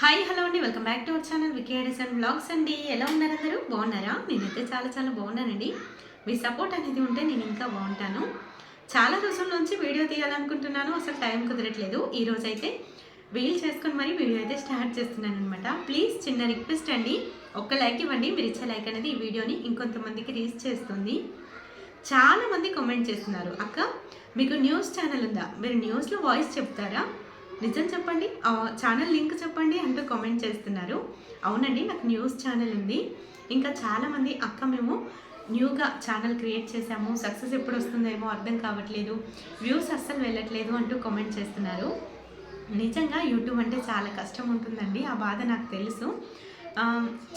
Hi hello అండి. Welcome back to our channel Vicky and blogs అండి. ఎలా ఉన్నారు అందరూ? బాగున్నారా? నేనైతే చాలా చాలా బాగున్నానండి. మీ సపోర్ట్ అనేది ఉంటే నేను ఇంకా బాగుంటాను. చాలా రోజుల నుంచి వీడియో తీయాలనుకుంటున్నాను. అసలు టైం కుదరట్లేదు. ఈరోజు అయితే వీల్ చేసుకొని మరి వీడియో అయితే స్టార్ట్ చేస్తున్నాను అనమాట ప్లీజ్ చిన్న రిక్వెస్ట్ అండి. ఒక్క లైక్ ఇవ్వండి. మీరు ఇచ్చే లైక్ అనేది ఈ వీడియోని ఇంకొంతమందికి రీచ్ చేస్తుంది. చాలామంది కామెంట్ చేస్తున్నారు. అక్క మీకు న్యూస్ ఛానల్ ఉందా? మీరు న్యూస్లో వాయిస్ చెప్తారా? నిజం చెప్పండి ఛానల్ లింక్ చెప్పండి అంటూ కామెంట్ చేస్తున్నారు. అవునండి నాకు న్యూస్ ఛానల్ ఉంది. ఇంకా చాలామంది అక్క మేము న్యూగా ఛానల్ క్రియేట్ చేశాము. సక్సెస్ ఎప్పుడు వస్తుందేమో అర్థం కావట్లేదు. వ్యూస్ అస్సలు వెళ్ళట్లేదు అంటూ కామెంట్ చేస్తున్నారు. నిజంగా యూట్యూబ్ అంటే చాలా కష్టం ఉంటుందండి. ఆ బాధ నాకు తెలుసు.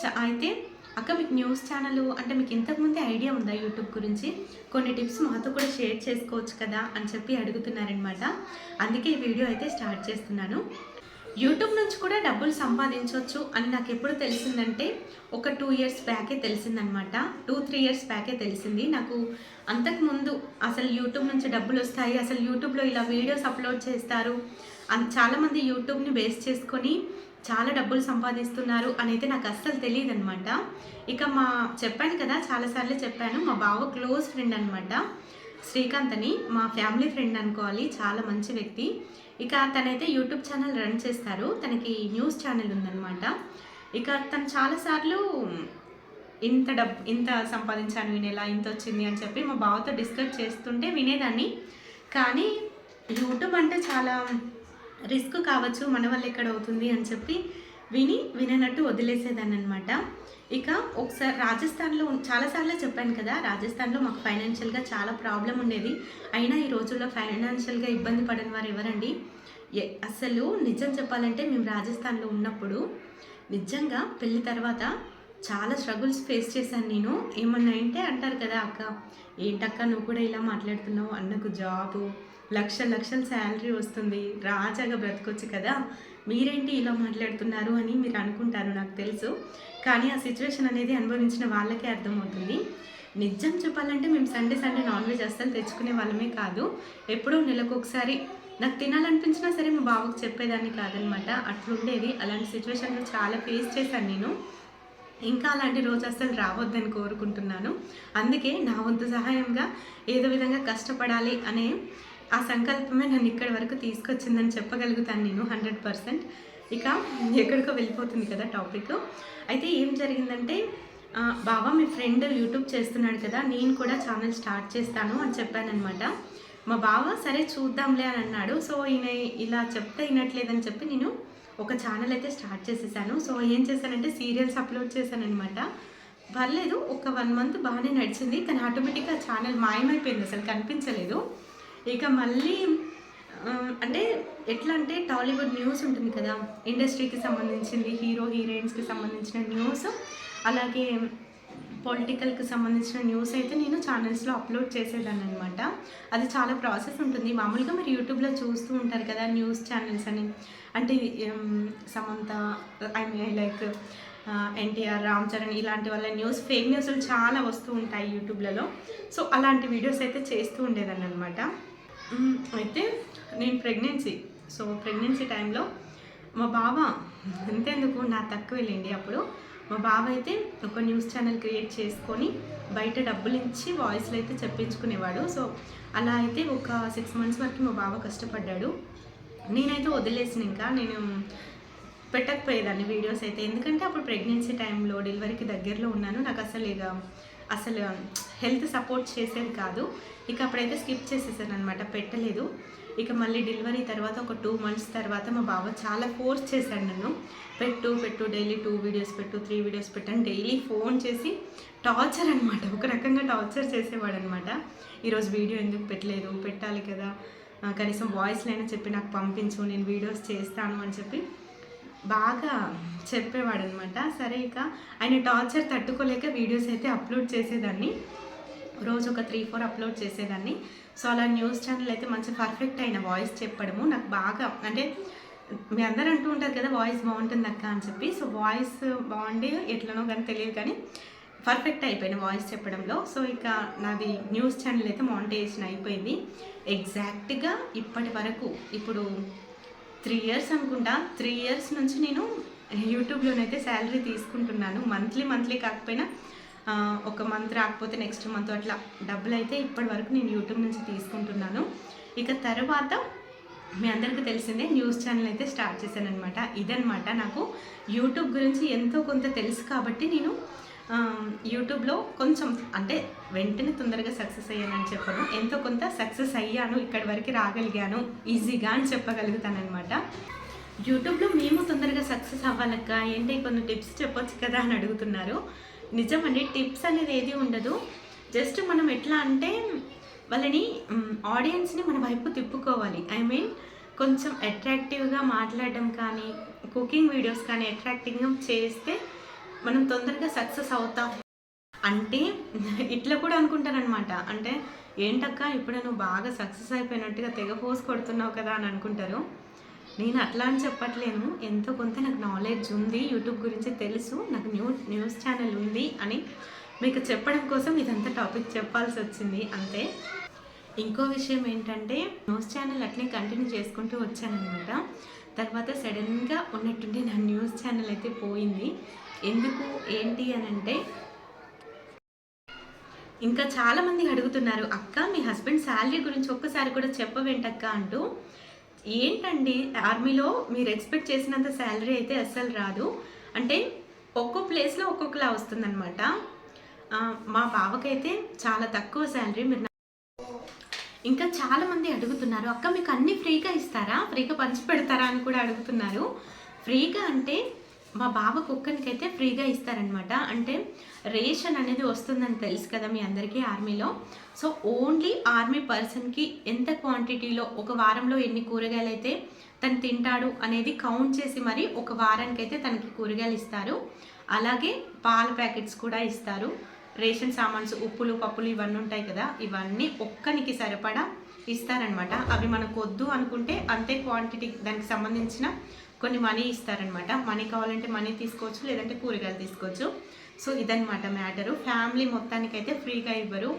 చ- అయితే అక్క మీకు న్యూస్ ఛానల్ అంటే మీకు ఇంతకుముందే ఐడియా ఉందా యూట్యూబ్ గురించి? కొన్ని టిప్స్ మాతో కూడా షేర్ చేసుకోవచ్చు కదా అని చెప్పి అడుగుతున్నారనమాట. అందుకే ఈ వీడియో అయితే స్టార్ట్ చేస్తున్నాను. యూట్యూబ్ నుంచి కూడా డబ్బులు సంపాదించవచ్చు అని నాకు ఎప్పుడు తెలిసిందంటే ఒక టూ ఇయర్స్ బ్యాకే తెలిసిందనమాట. టూ త్రీ ఇయర్స్ బ్యాకే తెలిసింది. నాకు అంతకుముందు అసలు యూట్యూబ్ నుంచి డబ్బులు వస్తాయి అసలు యూట్యూబ్లో ఇలా వీడియోస్ అప్లోడ్ చేస్తారు అన్- చాలామంది యూట్యూబ్ని బేస్ చేసుకొని చాలా డబ్బులు సంపాదిస్తున్నారు అని అయితే నాకు అస్సలు తెలియదు అనమాట ఇక మా చెప్పాను కదా చాలాసార్లు చెప్పాను మా బావ క్లోజ్ ఫ్రెండ్ అనమాట శ్రీకాంత్ అని మా ఫ్యామిలీ ఫ్రెండ్ అనుకోవాలి చాలా మంచి వ్యక్తి. ఇక తనైతే యూట్యూబ్ ఛానల్ రన్ చేస్తారు తనకి న్యూస్ ఛానల్ ఉందన్నమాట. ఇక తను చాలాసార్లు ఇంత డబ్బు ఇంత సంపాదించాను వినేలా ఇంత వచ్చింది అని చెప్పి మా బావతో డిస్కస్ చేస్తుంటే వినేదాన్ని. కానీ యూట్యూబ్ అంటే చాలా రిస్క్ కావచ్చు మన వల్ల ఎక్కడ అవుతుంది అని చెప్పి విని విననట్టు వదిలేసేదాన్ని అనమాట ఇక ఒకసారి రాజస్థాన్లో చాలాసార్లు చెప్పాను కదా రాజస్థాన్లో మాకు ఫైనాన్షియల్గా చాలా ప్రాబ్లం ఉండేది. అయినా ఈ రోజుల్లో ఫైనాన్షియల్గా ఇబ్బంది పడని వారు ఎవరండి? అసలు నిజం చెప్పాలంటే మేము రాజస్థాన్లో ఉన్నప్పుడు నిజంగా పెళ్ళి తర్వాత చాలా స్ట్రగుల్స్ ఫేస్ చేశాను నేను. ఏమన్నా అంటే అంటారు కదా అక్క ఏంటక్క నువ్వు కూడా ఇలా మాట్లాడుతున్నావు? అన్నకు జాబు లక్ష లక్షల శాలరీ వస్తుంది. రాజాగా బ్రతకొచ్చు కదా. మీరేంటి ఇలా మాట్లాడుతున్నారు అని మీరు అనుకుంటారు నాకు తెలుసు. కానీ ఆ సిచ్యువేషన్ అనేది అనుభవించిన వాళ్ళకే అర్థమవుతుంది. నిజం చెప్పాలంటే మేము సండే సండే నాన్ వెజ్ అస్సలు తెచ్చుకునే వాళ్ళమే కాదు. ఎప్పుడో నెలకు ఒకసారి నాకు తినాలనిపించినా సరే మా బాబుకి చెప్పేదాన్ని కాదనమాట. అట్లుండేది. అలాంటి సిచ్యువేషన్లో చాలా ఫేస్ చేశాను నేను. ఇంకా అలాంటి రోజు అస్సలు రావద్దని కోరుకుంటున్నాను. అందుకే నా వంతు సహాయంగా ఏదో విధంగా కష్టపడాలి అనే ఆ సంకల్పమే నన్ను ఇక్కడి వరకు తీసుకొచ్చిందని చెప్పగలుగుతాను నేను హండ్రెడ్ పర్సెంట్. ఇక ఎక్కడికో వెళ్ళిపోతుంది కదా టాపిక్. అయితే ఏం జరిగిందంటే బాబా మీ ఫ్రెండ్ యూట్యూబ్ చేస్తున్నాడు కదా నేను కూడా ఛానల్ స్టార్ట్ చేస్తాను అని చెప్పానమాట మా బావ సరే చూద్దాంలే అని అన్నాడు. సో ఈయన ఇలా చెప్తే వినట్లేదని చెప్పి నేను ఒక ఛానల్ అయితే స్టార్ట్ చేసేసాను. సో ఏం చేశానంటే సీరియల్స్ అప్లోడ్ చేశానమాట పర్లేదు ఒక వన్ మంత్ బాగానే నడిచింది కానీ ఆటోమేటిక్గా ఛానల్ మాయమైపోయింది అసలు కనిపించలేదు. ఇక మళ్ళీ అంటే ఎట్లా అంటే టాలీవుడ్ న్యూస్ ఉంటుంది కదా ఇండస్ట్రీకి సంబంధించింది హీరో హీరోయిన్స్కి సంబంధించిన న్యూస్ అలాగే పొలిటికల్కి సంబంధించిన న్యూస్ అయితే నేను ఛానల్స్లో అప్లోడ్ చేసేదాన్ని అనమాట అది చాలా ప్రాసెస్ ఉంటుంది. మామూలుగా మీరు యూట్యూబ్లో చూస్తూ ఉంటారు కదా న్యూస్ ఛానల్స్ అని. అంటే Samantha I mean like NTR Ram Charan ఇలాంటి వాళ్ళ న్యూస్ ఫేక్ న్యూస్లు చాలా వస్తూ ఉంటాయి యూట్యూబ్లలో. సో అలాంటి వీడియోస్ అయితే చేస్తూ ఉండేదాన్ని అనమాట అయితే నేను ప్రెగ్నెన్సీ. సో ప్రెగ్నెన్సీ టైంలో మా బావ అంతేందుకు నా తక్కువ వెళ్ళింది అప్పుడు. మా బావ అయితే ఒక న్యూస్ ఛానల్ క్రియేట్ చేసుకొని బయట డబ్బులు ఇచ్చి వాయిస్లు అయితే చెప్పించుకునేవాడు. సో అలా అయితే ఒక సిక్స్ మంత్స్ వరకు మా బావ కష్టపడ్డాడు. నేనైతే వదిలేసిన ఇంకా. నేను పెట్టకపోయేదాన్ని వీడియోస్ అయితే. ఎందుకంటే అప్పుడు ప్రెగ్నెన్సీ టైంలో డెలివరీకి దగ్గరలో ఉన్నాను. నాకు అసలు ఇక అసలు హెల్త్ సపోర్ట్ చేసేది కాదు. ఇక అప్పుడైతే స్కిప్ చేసేసాను అనమాట పెట్టలేదు. ఇక మళ్ళీ డెలివరీ తర్వాత ఒక టూ మంత్స్ తర్వాత మా బావ చాలా ఫోర్స్ చేశాడు నన్ను. పెట్టు పెట్టు డైలీ టూ వీడియోస్ పెట్టు త్రీ వీడియోస్ పెట్టు అని డైలీ ఫోన్ చేసి టార్చర్ అనమాట ఒక రకంగా టార్చర్ చేసేవాడు అనమాట ఈరోజు వీడియో ఎందుకు పెట్టలేదు? పెట్టాలి కదా. కనీసం వాయిస్లైనా చెప్పి నాకు పంపించు నేను వీడియోస్ చేస్తాను అని చెప్పి బాగా చెప్పేవాడు అనమాట సరే ఇక ఆయన టార్చర్ తట్టుకోలేక వీడియోస్ అయితే అప్లోడ్ చేసేదాన్ని. రోజు ఒక త్రీ ఫోర్ అప్లోడ్ చేసేదాన్ని. సో అలా న్యూస్ ఛానల్ అయితే మంచి పర్ఫెక్ట్ అయిన వాయిస్ చెప్పడము. నాకు బాగా అంటే మీ అందరూ అంటూ ఉంటారు కదా వాయిస్ బాగుంటుంది అక్క అని చెప్పి. సో వాయిస్ బాగుండి ఎట్లనో కానీ తెలియదు కానీ పర్ఫెక్ట్ అయిపోయింది వాయిస్ చెప్పడంలో. సో ఇక నాది న్యూస్ ఛానల్ అయితే మానిటైజేషన్ అయిపోయింది. ఎగ్జాక్ట్గా ఇప్పటి వరకు ఇప్పుడు త్రీ ఇయర్స్ అనుకుంటా. త్రీ ఇయర్స్ నుంచి నేను యూట్యూబ్లోనైతే శాలరీ తీసుకుంటున్నాను. మంత్లీ మంత్లీ కాకపోయినా ఒక మంత్ రాకపోతే నెక్స్ట్ మంత్ అట్లా డబ్బులు అయితే ఇప్పటి వరకు నేను యూట్యూబ్ నుంచి తీసుకుంటున్నాను. ఇక తర్వాత మీ అందరికీ తెలిసిందే న్యూస్ ఛానల్ అయితే స్టార్ట్ చేశాను అనమాట ఇదనమాట నాకు యూట్యూబ్ గురించి ఎంతో కొంత తెలుసు కాబట్టి నేను యూట్యూబ్లో కొంచెం అంటే వెంటనే తొందరగా సక్సెస్ అయ్యానని చెప్పను. ఎంతో కొంత సక్సెస్ అయ్యాను ఇక్కడి వరకు రాగలిగాను ఈజీగా అని చెప్పగలుగుతాను అనమాట యూట్యూబ్లో మేము తొందరగా సక్సెస్ అవ్వాలక్క ఏంటి కొన్ని టిప్స్ చెప్పొచ్చు కదా అని అడుగుతున్నారు. నిజమండి టిప్స్ అనేది ఏది ఉండదు. జస్ట్ మనం ఎట్లా అంటే వాళ్ళని ఆడియన్స్ని మన వైపు తిప్పుకోవాలి. ఐ మీన్ కొంచెం అట్రాక్టివ్గా మాట్లాడడం కానీ కుకింగ్ వీడియోస్ కానీ అట్రాక్టివ్గా చేస్తే మనం తొందరగా సక్సెస్ అవుతాం. అంటే ఇట్లా కూడా అనుకుంటారనమాట అంటే ఏంటక్క ఇప్పుడు నువ్వు బాగా సక్సెస్ అయిపోయినట్టుగా తెగ పోస్ కొడుతున్నావు కదా అని అనుకుంటారు. నేను అట్లా అని చెప్పట్లేను. ఎంతో కొంత నాకు నాలెడ్జ్ ఉంది. యూట్యూబ్ గురించి తెలుసు. నాకు న్యూ న్యూస్ ఛానల్ ఉంది అని మీకు చెప్పడం కోసం ఇదంతా టాపిక్ చెప్పాల్సి వచ్చింది. అంతే. ఇంకో విషయం ఏంటంటే న్యూస్ ఛానల్ అట్లే కంటిన్యూ చేసుకుంటూ వచ్చానమాట తర్వాత సడన్గా ఉన్నట్టుండి నా న్యూస్ ఛానల్ అయితే పోయింది. ఎందుకు? ఏంటి అని అంటే ఇంకా చాలామంది అడుగుతున్నారు అక్క మీ హస్బెండ్ శాలరీ గురించి ఒక్కసారి కూడా చెప్పవేంటక్క? అంటూ. ఏంటండి ఆర్మీలో మీరు ఎక్స్పెక్ట్ చేసినంత శాలరీ అయితే అస్సలు రాదు. అంటే ఒక్కో ప్లేస్లో ఒక్కొక్కలా వస్తుందన్నమాట. మా బావకైతే చాలా తక్కువ శాలరీ మీరు ఇంకా చాలామంది అడుగుతున్నారు అక్క మీకు అన్ని ఫ్రీగా ఇస్తారా? ఫ్రీగా పంచి పెడతారా? అని కూడా అడుగుతున్నారు. ఫ్రీగా అంటే మా బావ కుక్కనికైతే ఫ్రీగా ఇస్తారనమాట అంటే రేషన్ అనేది వస్తుందని తెలుసు కదా మీ అందరికీ ఆర్మీలో. సో ఓన్లీ ఆర్మీ పర్సన్కి ఎంత క్వాంటిటీలో ఒక వారంలో ఎన్ని కూరగాయలు అయితే తను తింటాడు అనేది కౌంట్ చేసి మరి ఒక వారానికి అయితే తనకి కూరగాయలు ఇస్తారు. అలాగే పాల ప్యాకెట్స్ కూడా ఇస్తారు. రేషన్ సామాన్స్ ఉప్పులు పప్పులు ఇవన్నీ ఉంటాయి కదా ఇవన్నీ ఒక్కనికి సరిపడా ఇస్తారనమాట అవి మనకు వద్దు అనుకుంటే అంతే క్వాంటిటీ దానికి సంబంధించిన కొన్ని మనీ ఇస్తారనమాట మనీ కావాలంటే మనీ తీసుకోవచ్చు లేదంటే కూరగాయలు తీసుకోవచ్చు. సో ఇదనమాట మ్యాటరు. ఫ్యామిలీ మొత్తానికైతే ఫ్రీగా ఇవ్వరు.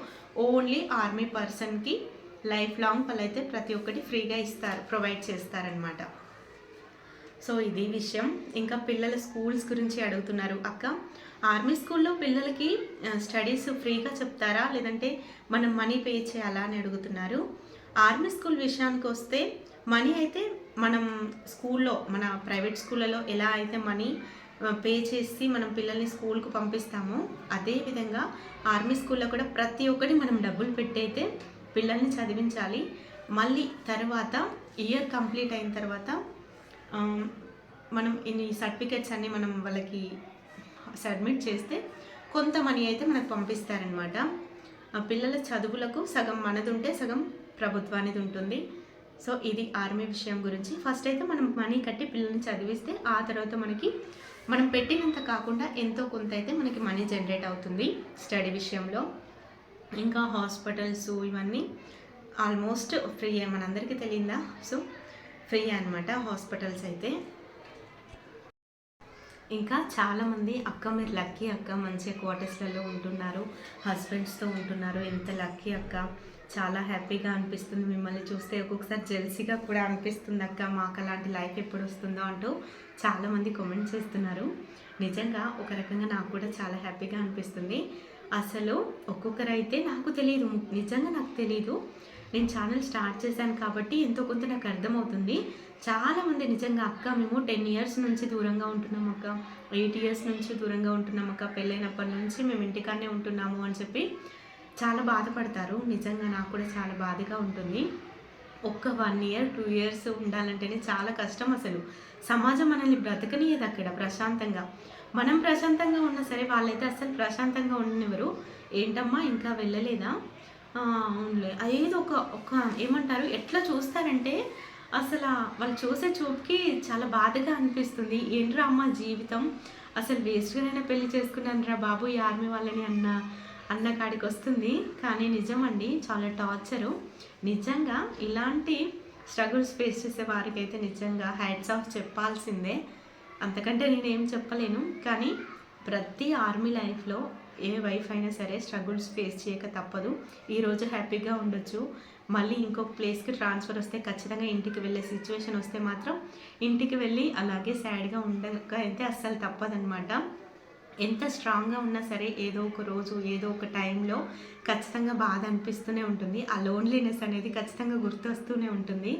ఓన్లీ ఆర్మీ పర్సన్కి లైఫ్ లాంగ్ వాళ్ళైతే ప్రతి ఒక్కటి ఫ్రీగా ఇస్తారు ప్రొవైడ్ చేస్తారనమాట సో ఇది విషయం. ఇంకా పిల్లల స్కూల్స్ గురించి అడుగుతున్నారు అక్క. ఆర్మీ స్కూల్లో పిల్లలకి స్టడీస్ ఫ్రీగా చెప్తారా? లేదంటే మనం మనీ పే చేయాలా అని అడుగుతున్నారు. ఆర్మీ స్కూల్ విషయానికి వస్తే మనీ అయితే మనం స్కూల్లో మన ప్రైవేట్ స్కూళ్ళలో ఎలా అయితే మనీ పే చేసి మనం పిల్లల్ని స్కూల్కు పంపిస్తామో అదే విధంగా ఆర్మీ స్కూల్లో కూడా ప్రతి ఒక్కటి మనం డబ్బులు పెట్టి అయితే పిల్లల్ని చదివించాలి. మళ్ళీ తర్వాత ఇయర్ కంప్లీట్ అయిన తర్వాత మనం ఇన్ని సర్టిఫికెట్స్ అన్నీ మనం వాళ్ళకి సబ్మిట్ చేస్తే కొంత మనీ అయితే మనకు పంపిస్తారనమాట పిల్లల చదువులకు సగం మనది ఉంటే సగం ప్రభుత్వానికి ఉంటుంది. సో ఇది ఆర్మీ విషయం గురించి. ఫస్ట్ అయితే మనం మనీ కట్టి పిల్లల్ని చదివిస్తే ఆ తర్వాత మనకి మనం పెట్టినంత కాకుండా ఎంతో కొంత అయితే మనకి మనీ జనరేట్ అవుతుంది స్టడీ విషయంలో. ఇంకా హాస్పిటల్స్ ఇవన్నీ ఆల్మోస్ట్ ఫ్రీ మనందరికీ తెలియందా? సో ఫ్రీ అనమాట హాస్పిటల్స్ అయితే. ఇంకా చాలామంది అక్క మీరు లక్కీ అక్క మంచి క్వార్టర్స్లలో ఉంటున్నారు హస్బెండ్స్తో ఉంటున్నారు ఎంత లక్కీ అక్క చాలా హ్యాపీగా అనిపిస్తుంది మిమ్మల్ని చూస్తే. ఒక్కొక్కసారి జెల్సీగా కూడా అనిపిస్తుంది అక్క మాకు అలాంటి లైఫ్ ఎప్పుడు వస్తుందో అంటూ చాలామంది కామెంట్ చేస్తున్నారు. నిజంగా ఒక రకంగా నాకు కూడా చాలా హ్యాపీగా అనిపిస్తుంది. అసలు ఒక్కొక్కరైతే నాకు తెలియదు నిజంగా నాకు తెలియదు నేను ఛానల్ స్టార్ట్ చేశాను కాబట్టి ఎంతో కొంత నాకు అర్థమవుతుంది. చాలామంది నిజంగా అక్క మేము టెన్ ఇయర్స్ నుంచి దూరంగా ఉంటున్నాం అక్క. ఎయిట్ ఇయర్స్ నుంచి దూరంగా ఉంటున్నాం అక్క. పెళ్ళైనప్పటి నుంచి మేము ఇంటికాడనే ఉంటున్నాము అని చెప్పి చాలా బాధపడతారు. నిజంగా నాకు కూడా చాలా బాధగా ఉంటుంది. ఒక్క వన్ ఇయర్ టూ ఇయర్స్ ఉండాలంటేనే చాలా కష్టం అసలు. సమాజం మనల్ని బ్రతకనియదు అక్కడ ప్రశాంతంగా. మనం ప్రశాంతంగా ఉన్నా సరే వాళ్ళైతే అసలు ప్రశాంతంగా ఉండనివ్వరు. ఏంటమ్మా ఇంకా వెళ్ళలేదా? అవునులే. ఏదో ఒక ఒక ఏమంటారు? ఎట్లా చూస్తారంటే అసలు వాళ్ళు చూసే చూపుకి చాలా బాధగా అనిపిస్తుంది. ఏంట్రా అమ్మ జీవితం? అసలు వేస్ట్గానైనా పెళ్ళి చేసుకున్నాను రా బాబు ఈ ఆర్మీ వాళ్ళని అన్న అన్న కాడికి వస్తుంది. కానీ నిజమండి చాలా టార్చరు నిజంగా ఇలాంటి స్ట్రగుల్స్ ఫేస్ చేసే వారికైతే నిజంగా హ్యాట్స్ ఆఫ్ చెప్పాల్సిందే. అంతకంటే నేనేం చెప్పలేను. కానీ ప్రతి ఆర్మీ లైఫ్లో ఏ వైఫ్ అయినా సరే స్ట్రగుల్స్ ఫేస్ చేయక తప్పదు. ఈరోజు హ్యాపీగా ఉండొచ్చు. మళ్ళీ ఇంకొక ప్లేస్కి ట్రాన్స్ఫర్ వస్తే ఖచ్చితంగా ఇంటికి వెళ్ళే సిచ్యువేషన్ వస్తే మాత్రం ఇంటికి వెళ్ళి అలాగే సాడ్గా ఉండక అయితే అస్సలు తప్పదనమాట ఎంత స్ట్రాంగ్గా ఉన్నా సరే ఏదో ఒక రోజు ఏదో ఒక టైంలో ఖచ్చితంగా బాధ అనిపిస్తూనే ఉంటుంది. ఆ లోన్లీనెస్ అనేది ఖచ్చితంగా గుర్తొస్తూనే ఉంటుంది.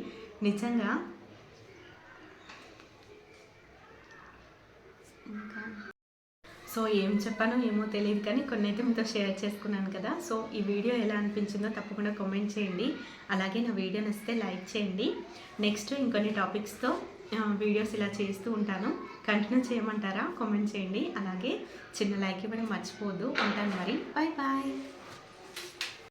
నిజంగా. ఇంకా సో ఏం చెప్పానో ఏమో తెలియదు కానీ కొన్ని అయితే మీతో షేర్ చేసుకున్నాను కదా. సో ఈ వీడియో ఎలా అనిపించిందో తప్పకుండా కామెంట్ చేయండి. అలాగే నా వీడియో నచ్చితే లైక్ చేయండి. నెక్స్ట్ ఇంకొన్ని టాపిక్స్తో వీడియోస్ ఇలా చేస్తూ ఉంటాను. కంటిన్యూ చేయమంటారా? కామెంట్ చేయండి. అలాగే చిన్న లైక్ ఇవ్వడం మర్చిపోదు ఉంటాను మరి. Bye bye